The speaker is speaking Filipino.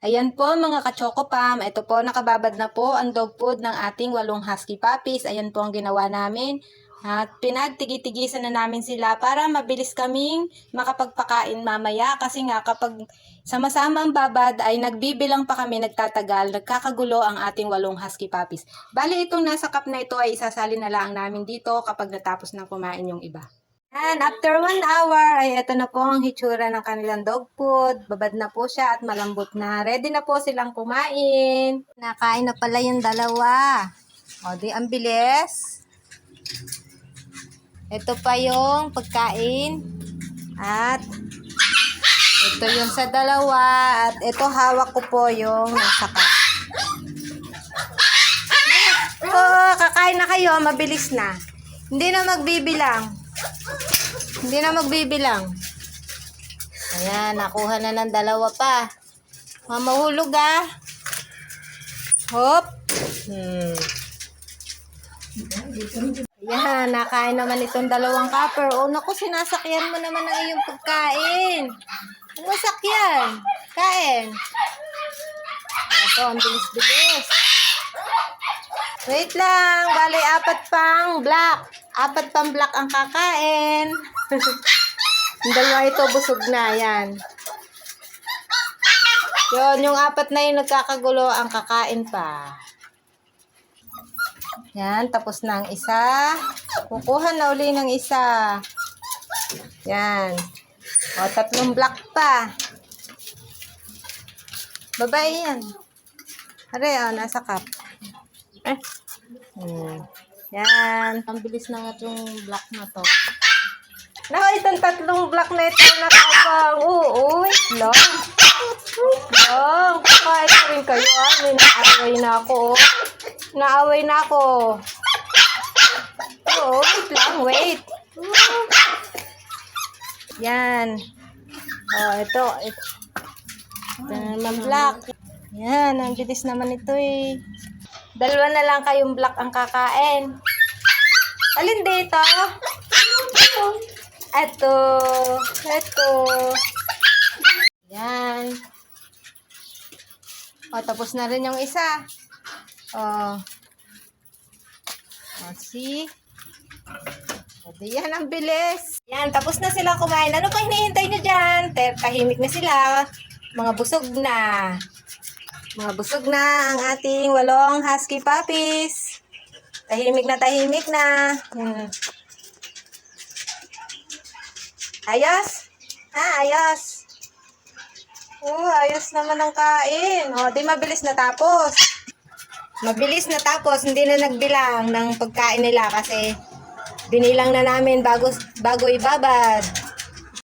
Ayan po mga ka-chocopam. Ito po nakababad na po ang dog food ng ating walong husky puppies. Ayan po ang ginawa namin. At pinagtigi-tigisan na namin sila para mabilis kaming makapagpakain mamaya. Kasi nga kapag sama-sama ang babad ay nagbibilang pa kami nagtatagal, nagkakagulo ang ating walong husky puppies. Bali itong nasa cup na ito ay isasali na lang namin dito kapag natapos na kumain yung iba. And after one hour, ay ito na po ang hitsura ng kanilang dog food. Babad na po siya at malambot na. Ready na po silang kumain. Nakain na pala yung dalawa. O, di ang bilis. Ito pa yung pagkain. At ito yung sa dalawa. At ito hawak ko po yung nasa cup. Oh, kakain na kayo. Mabilis na. Hindi na magbibilang. Hindi na magbibilang. Ayan, nakuha na ng dalawa pa. Mamahulog ah. Hop. Hmm. Ayan, nakain naman itong dalawang copper. O, naku, sinasakyan mo naman ang iyong pagkain. Masakyan. Kain. Ito, ang bilis-bilis. Wait lang. Bali, apat pang black. Apat pang black ang kakain. yung dalawa ito, busog na. Yan. Yun, yung apat na yung nagkakagulo, ang kakain pa. Yan, tapos na ang isa. Kukuha na uli ng isa. Yan. O, tatlong black pa. Babae yan. Are, o, nasa cup. Eh. Hmm. Yan. Ang bilis na nga itong black na to. Naku, itong tatlong black na ito nakapang. Oo, wait lang. Wait lang. Kakain na rin kayo ah. May naaway na ako. oh. Naaway na ako. Oo, wait lang. Wait. Yan. Oh, ito. Ito, ito naman black. Yan, ang bilis naman ito eh. Dalawa na lang kayong black ang kakain. Alin dito? Ito. Ito. Yan. O, tapos na rin yung isa. O. O, see? Di yan, ang bilis. Yan, tapos na sila kumain. Ano pa hinihintay nyo dyan? Tahimik na sila. Mga busog na. Mga busog na ang ating walong husky puppies. Tahimik na tahimik na. Hmm. Ayos? Ha, ayos. Oh, ayos naman ang kain. Oh, di mabilis na tapos. Mabilis na tapos, hindi na nagbilang ng pagkain nila kasi binilang na namin bago bago ibabad.